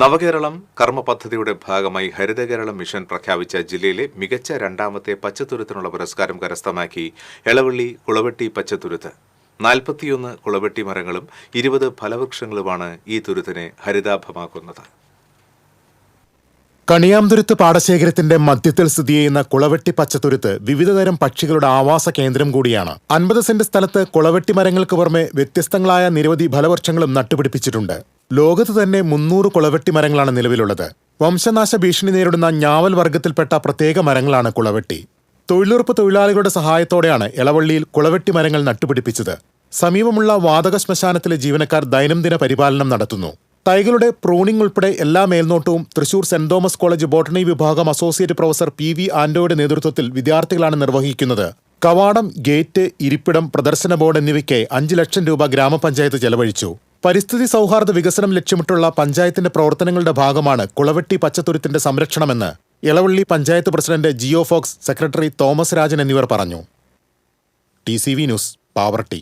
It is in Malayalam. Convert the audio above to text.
നവകേരളം കർമ്മ പദ്ധതിയുടെ ഭാഗമായി ഹരിത കേരളം മിഷൻ പ്രഖ്യാപിച്ച ജില്ലയിലെ മികച്ച രണ്ടാമത്തെ പച്ചത്തുരുത്തിനുള്ള പുരസ്കാരം കരസ്ഥമാക്കി എളവള്ളി കുളവെട്ടി പച്ചത്തുരുത്ത്. നാൽപ്പത്തിയൊന്ന് കുളവെട്ടി മരങ്ങളും ഇരുപത് ഫലവൃക്ഷങ്ങളുമാണ് ഈ തുരുത്തിനെ ഹരിതാഭമാക്കുന്നത്. കണിയാംതുരുത്ത് പാടശേഖരത്തിന്റെ മധ്യത്തിൽ സ്ഥിതി ചെയ്യുന്ന കുളവെട്ടി പച്ചത്തുരുത്ത് വിവിധതരം പക്ഷികളുടെ ആവാസ കേന്ദ്രം കൂടിയാണ്. അൻപത് സെന്റ് സ്ഥലത്ത് കുളവെട്ടി മരങ്ങൾക്ക് പുറമെ വ്യത്യസ്തങ്ങളായ നിരവധി ഫലവൃക്ഷങ്ങളും നട്ടുപിടിപ്പിച്ചിട്ടുണ്ട്. ലോകത്ത് തന്നെ മുന്നൂറ് കുളവെട്ടി മരങ്ങളാണ് നിലവിലുള്ളത്. വംശനാശ ഭീഷണി നേരിടുന്ന ഞാവൽ വർഗത്തിൽപ്പെട്ട പ്രത്യേക മരങ്ങളാണ് കുളവെട്ടി. തൊഴിലുറപ്പ് തൊഴിലാളികളുടെ സഹായത്തോടെയാണ് ഇളവള്ളിയിൽ കുളവെട്ടി മരങ്ങൾ നട്ടുപിടിപ്പിച്ചത്. സമീപമുള്ള വാതക ശ്മശാനത്തിലെ ജീവനക്കാർ ദൈനംദിന പരിപാലനം നടത്തുന്നു. തൈകളുടെ പ്രൂണിംഗ് ഉൾപ്പെടെ എല്ലാ മേൽനോട്ടവും Thrissur saint Thomas college botany വിഭാഗം അസോസിയേറ്റ് പ്രൊഫസർ പി വി ആന്റോയുടെ നേതൃത്വത്തിൽ വിദ്യാർത്ഥികളാണ് നിർവഹിക്കുന്നത്. കവാടം ഗേറ്റ് ഇരിപ്പിടം പ്രദർശന ബോർഡ് എന്നിവയ്ക്ക് അഞ്ച് ലക്ഷം രൂപ ഗ്രാമപഞ്ചായത്ത് ചെലവഴിച്ചു. പരിസ്ഥിതി സൗഹാർദ്ദ വികസനം ലക്ഷ്യമിട്ടുള്ള പഞ്ചായത്തിന്റെ പ്രവർത്തനങ്ങളുടെ ഭാഗമാണ് കുളവെട്ടി പച്ചത്തുരുത്തിന്റെ സംരക്ഷണമെന്ന് Elavally panchayat president Geo Fox secretary Thomas Rajan എന്നിവർ പറഞ്ഞു. T news Pavaratty